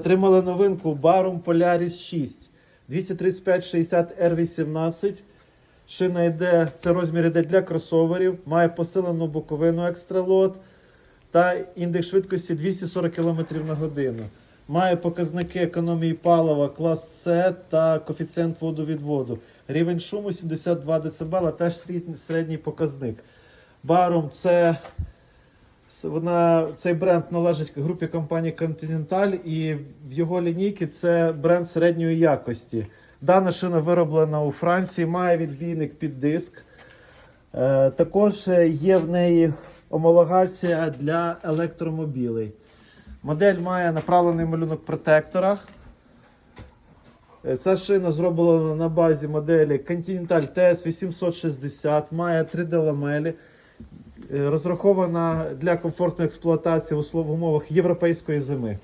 Отримали новинку Barum Polaris 6 235-60 R18. Шина йде, це розмір йде для кросоверів, має посилену боковину екстралот та індекс швидкості 240 км на годину. Має показники економії палива клас С та коефіцієнт водовідводу. Рівень шуму 72 дБ, теж середній, показник. Барум це Вона, цей бренд належить групі компанії Continental і в його лінійці це бренд середньої якості. Дана шина вироблена у Франції, має відбійник під диск. Е, також є в неї омологація для електромобілей. Модель має направлений малюнок протектора. Е, Ця шина зроблена на базі моделі Continental TS 860, має 3D ламелі. Е, Розрахована для комфортної експлуатації в умовах європейської зими.